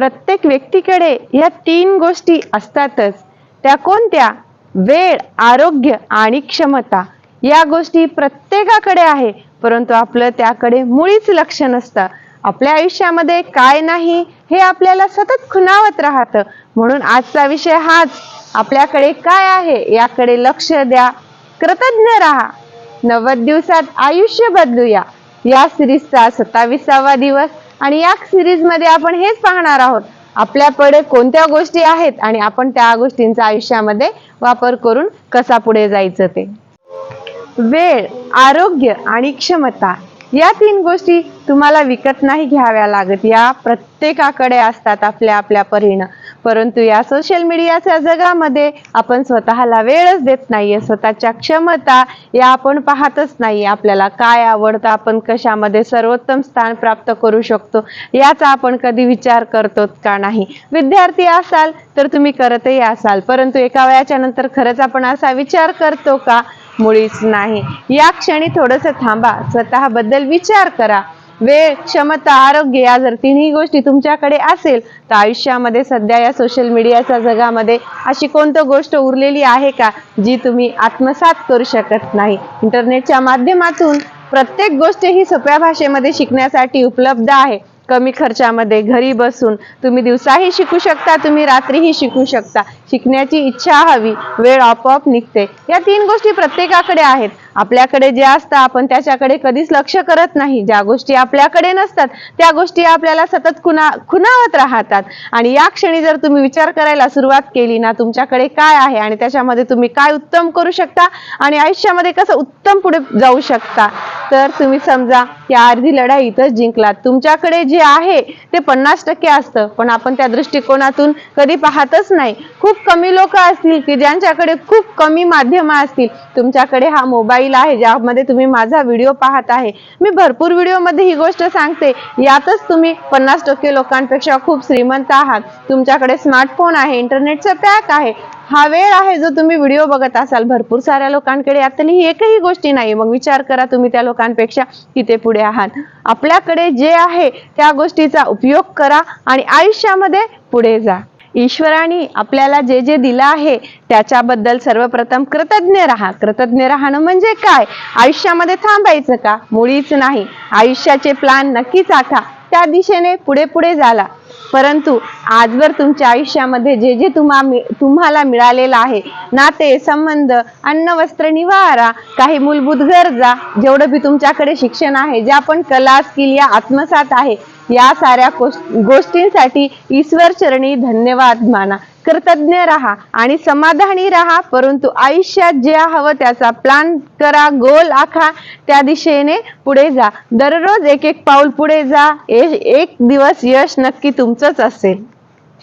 प्रत्येक व्यक्तीकडे या तीन गोष्टी असतातच. त्या कोणत्या? वेळ आरोग्य आणि क्षमता. या गोष्टी प्रत्येकाकडे आहे परंतु आपलं त्याकडे मुळीच लक्ष नसतं. आपल्या आयुष्यामध्ये काय नाही हे आपल्याला सतत खुणावत राहतं. म्हणून आजचा विषय हाच आपल्याकडे काय आहे याकडे लक्ष द्या. कृतज्ञ राहा. नव्वद दिवसात आयुष्य बदलूया. या सिरीजचा सत्ताविसावा दिवस आणि या सिरीजमध्ये आपण हेच पाहणार आहोत. आपल्याकडे कोणत्या गोष्टी आहेत आणि आपण त्या गोष्टींचा आयुष्यामध्ये वापर करून कसा पुढे जायचं ते. वेळ आरोग्य आणि क्षमता या तीन गोष्टी तुम्हाला विकत नाही घ्याव्या लागत. या प्रत्येकाकडे असतात आपल्या आपल्या परीनं. परंतु या सोशल मीडियाच्या जगामध्ये आपण स्वतःला वेळच देत नाहीये. स्वतःच्या क्षमता या आपण पाहतच नाही आपल्याला काय आवडतं आपण कशामध्ये सर्वोत्तम स्थान प्राप्त करू शकतो याचा आपण कधी विचार करतो का नाही? विद्यार्थी असाल तर तुम्ही करतही असाल. परंतु एका वयाच्या नंतर खरंच आपण असा विचार करतो का? मुळीच नाही. या क्षणी थोडस थांबा स्वतःबद्दल विचार करा. वेळ क्षमता आरोग्य या जर तिन्ही गोष्टी तुमच्याकडे असेल तर आयुष्यामध्ये सध्या या सोशल मीडियाच्या जगामध्ये अशी कोणतं गोष्ट उरलेली आहे का जी तुम्ही आत्मसात करू शकत नाही? इंटरनेटच्या माध्यमातून प्रत्येक गोष्ट ही सोप्या भाषेमध्ये शिकण्यासाठी उपलब्ध आहे. कमी खर्चामध्ये घरी बसून तुम्ही दिवसाही शिकू शकता तुम्ही रात्रीही शिकू शकता. शिकण्याची इच्छा हवी वेळ आपोआप निघते. या तीन गोष्टी प्रत्येकाकडे आहेत. आपल्याकडे जे असतं आपण त्याच्याकडे कधीच लक्ष करत नाही. ज्या गोष्टी आपल्याकडे नसतात त्या गोष्टी आपल्याला सतत खुना खुणावत राहतात. आणि या क्षणी जर तुम्ही विचार करायला सुरुवात केली ना तुमच्याकडे काय आहे आणि त्याच्यामध्ये तुम्ही काय उत्तम करू शकता आणि आयुष्यामध्ये कसं उत्तम पुढे जाऊ शकता? तर तुम्ही समजा या अर्धी लढाई इथंच जिंकलात. तुमच्याकडे जे आहे ते पन्नास टक्के असतं. पण आपण त्या दृष्टिकोनातून कधी पाहतच नाही. खूप कमी लोक असतील की ज्यांच्याकडे खूप कमी माध्यम असतील. तुमच्याकडे हा मोबाईल आहे ज्यामध्ये तुम्ही माझा व्हिडिओ पाहत आहे. मी भरपूर व्हिडिओमध्ये ही गोष्ट सांगते. यातच तुम्ही पन्नास टक्के लोकांपेक्षा खूप श्रीमंत आहात. तुमच्याकडे स्मार्टफोन आहे इंटरनेटचा पॅक आहे. हा वेळ आहे जो तुम्ही व्हिडिओ बघत असाल. भरपूर साऱ्या लोकांकडे यातली ही एकही गोष्टी नाही मग विचार करा तुम्ही त्या लोकांपेक्षा किती पुढे आहात. आपल्याकडे जे आहे त्या गोष्टीचा उपयोग करा आणि आयुष्यामध्ये पुढे जा. ईश्वराने आपल्याला जे जे दिलं आहे त्याच्याबद्दल सर्वप्रथम कृतज्ञ राहा. कृतज्ञ राहणं म्हणजे काय? आयुष्यामध्ये थांबायचं का? मुळीच नाही. आयुष्याचे प्लान नक्कीच आखा. त्या दिशेने पुढे पुढे झाला परंतु आजवर तुमच्या आयुष्यामध्ये जे जे तुम्हा तुम्हाला मिळालेलं आहे नाते संबंध अन्न वस्त्र निवारा काही मूलभूत गरजा जेवढं बी तुमच्याकडे शिक्षण आहे ज्या पण कला स्किल या आत्मसात आहे या साऱ्या गोष्टींसाठी ईश्वर चरणी धन्यवाद माना. कृतज्ञ राहा आणि समाधानी राहा परंतु आयुष्यात जे हवं त्याचा प्लान करा गोल आखा त्या दिशेने पुढे जा. दररोज एक एक पाऊल पुढे जा. एक दिवस यश नक्की तुमचंच असेल.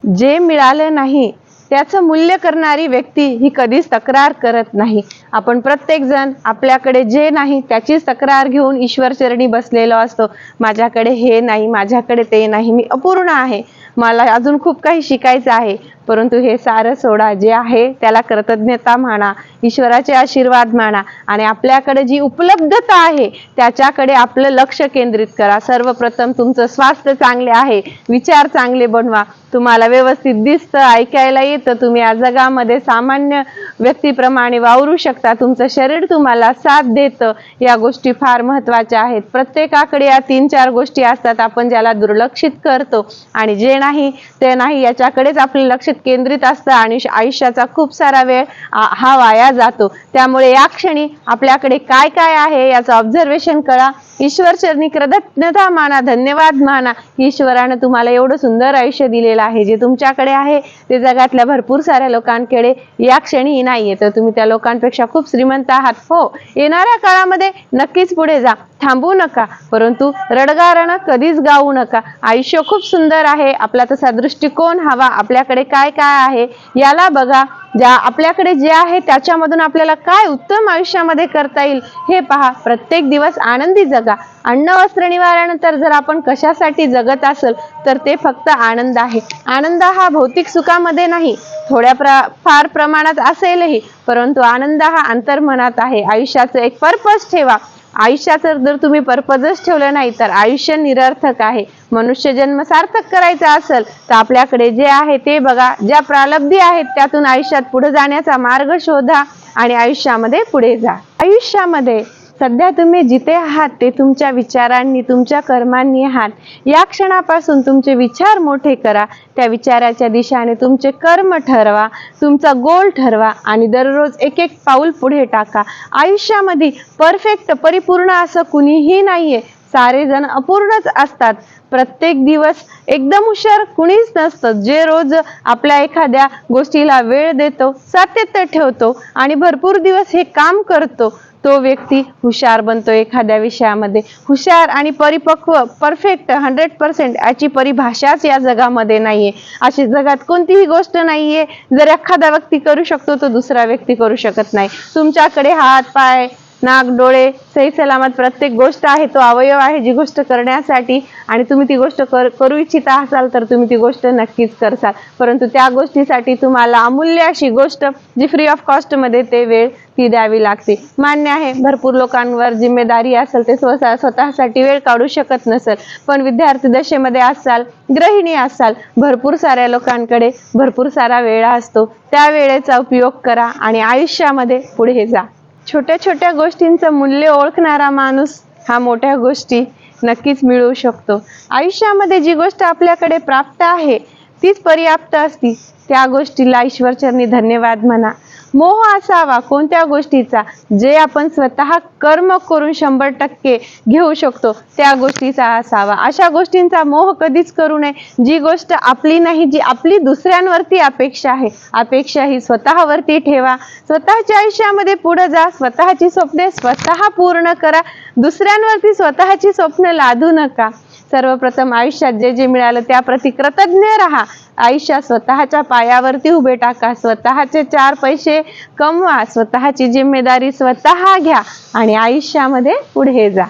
जे मिळालं नाही त्याचं मूल्य करणारी व्यक्ती ही कधीच तक्रार करत नाही. आपण प्रत्येकजण आपल्याकडे जे नाही त्याचीच तक्रार घेऊन ईश्वर चरणी बसलेलो असतो. माझ्याकडे हे नाही माझ्याकडे ते नाही मी अपूर्ण आहे. मला अजून खूप काही शिकायचं आहे. परंतु हे सारं सोडा जे आहे त्याला कृतज्ञता म्हणा ईश्वराचे आशीर्वाद माना आणि आपल्याकडे जी उपलब्धता आहे त्याच्याकडे आपलं लक्ष केंद्रित करा. सर्वप्रथम तुमचं स्वास्थ्य चांगले आहे विचार चांगले बनवा. तुम्हाला व्यवस्थित दिसतं ऐकायला येतं. तुम्ही या जगामध्ये सामान्य व्यक्तीप्रमाणे वावरू शकता. तुमचं शरीर तुम्हाला साथ देतं. या गोष्टी फार महत्त्वाच्या आहेत. प्रत्येकाकडे या तीन चार गोष्टी असतात आपण ज्याला दुर्लक्षित करतो. आणि जे नाही ते नाही याच्याकडेच आपलं लक्ष केंद्रित असतं आणि आयुष्याचा खूप सारा वेळ हा वाया जातो. त्यामुळे या क्षणी आपल्याकडे काय काय आहे याचं ऑब्झर्वेशन करा. ईश्वर चरणी कृतज्ञता माना धन्यवाद माना. ईश्वरानं तुम्हाला एवढं सुंदर आयुष्य दिलेलं आहे. जे तुमच्याकडे आहे ते जगातल्या भरपूर साऱ्या लोकांकडे या क्षणी नाहीये. तर तुम्ही त्या लोकांपेक्षा खूप श्रीमंत आहात. हो येणाऱ्या काळामध्ये नक्कीच पुढे जा. थांबू नका परंतु रडगारणं कधीच गाऊ नका. आयुष्य खूप सुंदर आहे आपला तसा दृष्टिकोन हवा आपल्याकडे काय काय आहे याला बघा. ज्या आपल्याकडे जे आहे त्याच्यामधून आपल्याला काय उत्तम आयुष्यामध्ये करता येईल हे पहा. प्रत्येक दिवस आनंदी जगा. अन्न वस्त्र निवारानंतर जर आपण कशासाठी जगत असेल तर ते फक्त आनंद आहे. आनंद हा भौतिक सुखामध्ये नाही थोड्या प्र फार प्रमाणात असेलही परंतु आनंद हा अंतर्मनात आहे. आयुष्याचं एक पर्पज ठेवा. आयुष्याचं जर तुम्ही पर्पजच ठेवलं नाही तर आयुष्य निरर्थक आहे. मनुष्य जन्म सार्थक करायचा असेल तर आपल्याकडे जे आहे ते बघा. ज्या प्रालब्धी आहेत त्यातून आयुष्यात पुढे जाण्याचा मार्ग शोधा आणि आयुष्यामध्ये पुढे जा. आयुष्यामध्ये सध्या तुम्ही जिथे आहात ते तुमच्या विचारांनी तुमच्या कर्मांनी आहात. या क्षणापासून तुमचे विचार मोठे करा. त्या विचाराच्या दिशाने तुमचे कर्म ठरवा तुमचा गोल ठरवा आणि दररोज एक एक पाऊल पुढे टाका. आयुष्यामध्ये परफेक्ट परिपूर्ण असं कुणीही नाहीये. सारे जण अपूर्णच असतात. प्रत्येक दिवस एकदम हुशार कुणीच नसतं. जे रोज आपल्या एखाद्या गोष्टीला वेळ देतो सातत्य ठेवतो आणि भरपूर दिवस हे काम करतो. तो व्यक्ती हुशार बनतो एखाद्या विषयामध्ये. हुशार आणि परिपक्व परफेक्ट हंड्रेड पर्सेंट याची परिभाषाच या जगामध्ये नाहीये. अशी जगात कोणतीही गोष्ट नाहीये. जर एखादा व्यक्ती करू शकतो तो दुसरा व्यक्ती करू शकत नाही. तुमच्याकडे हात पाय नाक डोळे सही सलामत प्रत्येक गोष्ट आहे तो अवयव आहे जी गोष्ट करण्यासाठी. आणि तुम्ही ती गोष्ट कर करू इच्छिता असाल तर तुम्ही ती गोष्ट नक्कीच करसाल. परंतु त्या गोष्टीसाठी तुम्हाला अमूल्य अशी गोष्ट जी फ्री ऑफ कॉस्टमध्ये ते वेळ ती द्यावी लागते. मान्य आहे भरपूर लोकांवर जिम्मेदारी असेल ते स्वतः स्वतःसाठी वेळ काढू शकत नसेल. पण विद्यार्थी दशेमध्ये असाल गृहिणी असाल भरपूर साऱ्या लोकांकडे भरपूर सारा वेळ असतो. त्या वेळेचा उपयोग करा आणि आयुष्यामध्ये पुढे जा. छोट्या छोट्या गोष्टींचं मूल्य ओळखणारा माणूस हा मोठ्या गोष्टी नक्कीच मिळवू शकतो. आयुष्यामध्ये जी गोष्ट आपल्याकडे प्राप्त आहे तीच पर्याप्त असती. त्या गोष्टीला ईश्वरचरणी धन्यवाद म्हणा. मोह असावा कोणत्या गोष्टीचा? जे आपण स्वतः कर्म करून शंभर टक्के घेऊ शकतो त्या गोष्टीचा असावा. अशा गोष्टींचा मोह कधीच करू नये. जी गोष्ट आपली नाही जी आपली दुसऱ्यांवरती अपेक्षा आहे अपेक्षा ही स्वतःवरती ठेवा. स्वतःच्या आयुष्यामध्ये पुढे जा स्वतःची स्वप्ने स्वतः पूर्ण करा. दुसऱ्यांवरती स्वतःची स्वप्न लादू नका. सर्वप्रथम आयुष्यात जे जे मिळालं त्याप्रती कृतज्ञ राहा. आयुष्यात स्वतःच्या पायावरती उभे टाका. स्वतःचे चार पैसे कमवा. स्वतःची जिम्मेदारी स्वतः घ्या आणि आयुष्यामध्ये पुढे जा.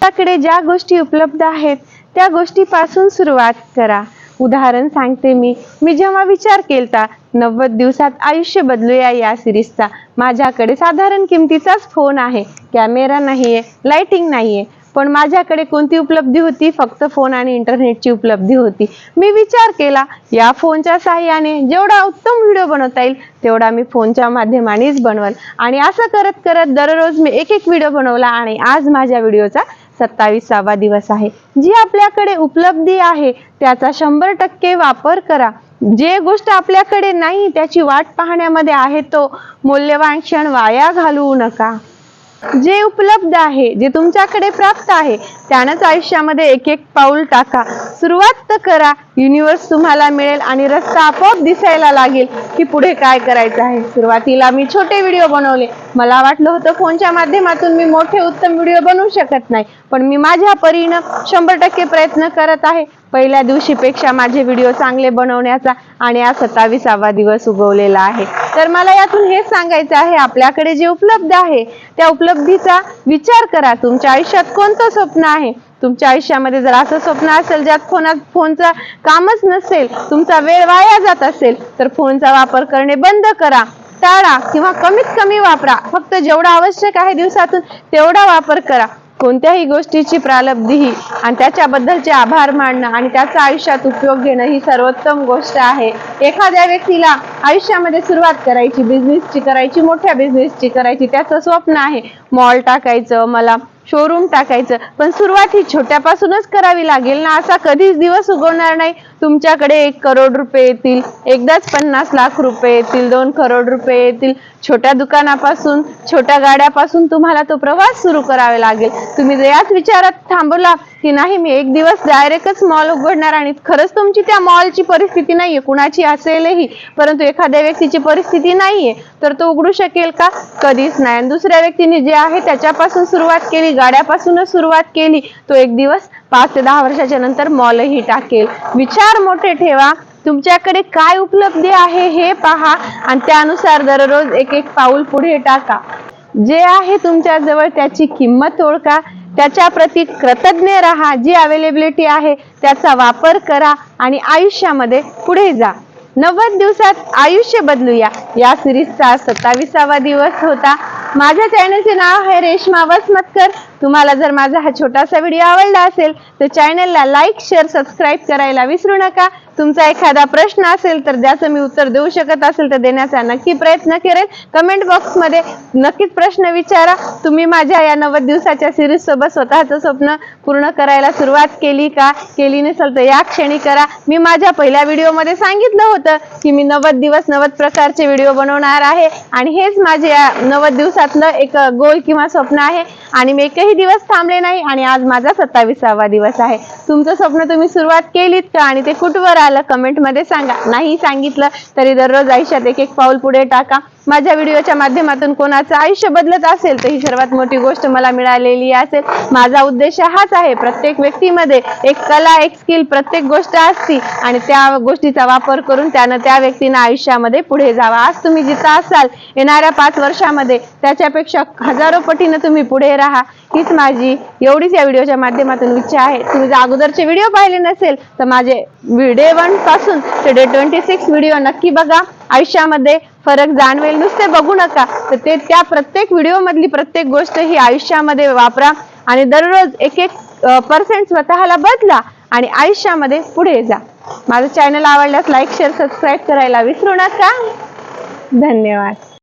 त्याकडे ज्या गोष्टी उपलब्ध आहेत त्या गोष्टीपासून सुरुवात करा. उदाहरण सांगते मी. मी जेव्हा विचार केलता नव्वद दिवसात आयुष्य बदलूया या सिरीजचा. माझ्याकडे साधारण किमतीचाच फोन आहे. कॅमेरा नाहीये लाइटिंग नाहीये. पण माझ्याकडे कोणती उपलब्धी होती? फक्त फोन आणि इंटरनेटची उपलब्धी होती. मी विचार केला या फोनच्या सहाय्याने जेवढा उत्तम व्हिडिओ बनवता येईल तेवढा मी फोनच्या माध्यमानेच बनवल. आणि असं करत करत दररोज मी एक एक व्हिडिओ बनवला आणि आज माझ्या व्हिडिओचा सत्तावीसावा दिवस आहे. जी आपल्याकडे उपलब्धी आहे त्याचा शंभर टक्के वापर करा. जे गोष्ट आपल्याकडे नाही त्याची वाट पाहण्यामध्ये आहे तो मौल्यवान क्षण वाया घालवू नका. जे उपलब्ध आहे जे तुमच्याकडे प्राप्त आहे त्यानंच आयुष्यामध्ये एक एक पाऊल टाका. सुरुवात तर करा. युनिवर्स तुम्हाला मिळेल आणि रस्ता आपोआप दिसायला लागेल की पुढे काय करायचं आहे. सुरुवातीला मी छोटे व्हिडिओ बनवले. मला वाटलं होतं फोनच्या माध्यमातून मी मोठे उत्तम व्हिडिओ बनवू शकत नाही. पण मी माझ्या परीनं शंभर टक्के प्रयत्न करत आहे. पहिल्या दिवशीपेक्षा माझे व्हिडिओ चांगले बनवण्याचा आणि आज सत्तावीसावा दिवस उगवलेला आहे. तर मला यातून हेच सांगायचं आहे आपल्याकडे जे उपलब्ध आहे त्या उपलब्धीचा विचार करा. तुमच्या आयुष्यात कोणतं स्वप्न आहे? तुमच्या आयुष्यामध्ये जर असं स्वप्न असेल ज्यात फोनात फोनचा कामच नसेल तुमचा वेळ वाया जात असेल तर फोनचा वापर करणे बंद करा. टाळा किंवा कमीत कमी वापरा. फक्त जेवढा आवश्यक आहे दिवसातून तेवढा वापर करा. कोणत्याही गोष्टीची प्रालब्धी ही आणि त्याच्याबद्दलचे आभार मानणं आणि त्याचा आयुष्यात उपयोग घेणं ही सर्वोत्तम गोष्ट आहे. एखाद्या व्यक्तीला आयुष्यामध्ये सुरुवात करायची बिझनेसची करायची मोठ्या बिझनेसची करायची त्याचं स्वप्न आहे. मॉल टाकायचं मला शोरूम टाकायचं. पण सुरुवात ही छोट्यापासूनच करावी लागेल ना? असा कधीच दिवस उगवणार नाही. तुमच्याकडे एक करोड रुपये येतील एकदाच पन्नास लाख रुपये येतील दोन करोड रुपये येतील. छोट्या दुकानापासून छोट्या गाड्यापासून तुम्हाला तो प्रवास सुरू करावा लागेल. तुम्ही जर याच विचारात थांबला की नाही. मी एक दिवस डायरेक्टच मॉल उघडणार आणि खरंच तुमची त्या मॉलची परिस्थिती नाहीये. कुणाची असेलही. परंतु एखाद्या व्यक्तीची परिस्थिती नाहीये. तर तो उघडू शकेल का? कधीच नाही. आणि दुसऱ्या व्यक्तीने जे आहे त्याच्यापासून सुरुवात केली गाड्यापासूनच सुरुवात केली तो एक दिवस पाच ते दहा वर्षाच्या नंतर मॉलही टाकेल. विचार मोठे ठेवा. तुमच्याकडे काय उपलब्धी आहे हे पहा आणि त्यानुसार दररोज एक एक पाऊल पुढे टाका. जे आहे तुमच्या जवळ त्याची किंमत ओळखा. त्याच्या प्रती कृतज्ञ राहा. जी अवेलेबिलिटी आहे त्याचा वापर करा आणि आयुष्यामध्ये पुढे जा. नव्वद दिवसात आयुष्य बदलूया. या सिरीजचा सत्तावीसावा दिवस होता. माझ्या चॅनलचे नाव आहे रेश्मा वसमतकर. तुम्हाला जर माझा हा छोटासा व्हिडिओ आवडला असेल तर चॅनलला लाईक शेअर सबस्क्राईब करायला विसरू नका. तुमचा एखादा प्रश्न असेल तर ज्याचं मी उत्तर देऊ शकत असेल तर देण्याचा नक्की प्रयत्न करेल. कमेंट बॉक्समध्ये नक्कीच प्रश्न विचारा. तुम्ही माझ्या या नव्वद दिवसाच्या सिरीज सोबत स्वतःचं स्वप्न पूर्ण करायला सुरुवात केली का? केली नसेल तर या क्षणी करा. मी माझ्या पहिल्या व्हिडिओमध्ये सांगितलं होतं की मी नव्वद दिवस नव्वद प्रकारचे व्हिडिओ बनवणार आहे. आणि हेच माझे या नव्वद दिवसातलं एक गोल किंवा स्वप्न आहे. आणि मी एकही दिवस थांबले नाही आणि आज माझा सत्तावीसावा दिवस आहे. तुमचं स्वप्न तुम्ही सुरुवात केलीत का? आणि ते कुठवर आलं? कमेंटमध्ये सांगा. नाही सांगितलं तरी दररोज आयुष्यात एक एक पाऊल पुढे टाका. माझ्या व्हिडिओच्या माध्यमातून कोणाचं आयुष्य बदलत असेल तर ही सर्वात मोठी गोष्ट मला मिळालेली असेल. माझा उद्देश हाच आहे प्रत्येक व्यक्तीमध्ये एक कला एक स्किल प्रत्येक गोष्ट असती आणि त्या गोष्टीचा वापर करून त्यानं त्या व्यक्तीनं आयुष्यामध्ये पुढे जावा. आज तुम्ही जिथं असाल येणाऱ्या पाच वर्षामध्ये त्याच्यापेक्षा हजारो पटीनं तुम्ही पुढे राहा. हीच माझी एवढीच या व्हिडिओच्या माध्यमातून इच्छा आहे. तुम्ही जर अगोदरचे व्हिडिओ पाहिले नसेल तर माझे डे वनपासून ते डे ट्वेंटी सिक्स व्हिडिओ नक्की बघा. आयुष्यामध्ये फरक जाणवेल. नुसते बघू नका. तर ते त्या प्रत्येक व्हिडिओ मधली प्रत्येक गोष्ट ही आयुष्यामध्ये वापरा आणि दररोज एक एक पर्सेंट स्वतःला बदला आणि आयुष्यामध्ये पुढे जा. माझं चॅनल आवडल्यास लाईक शेअर सबस्क्राईब करायला विसरू नका. धन्यवाद.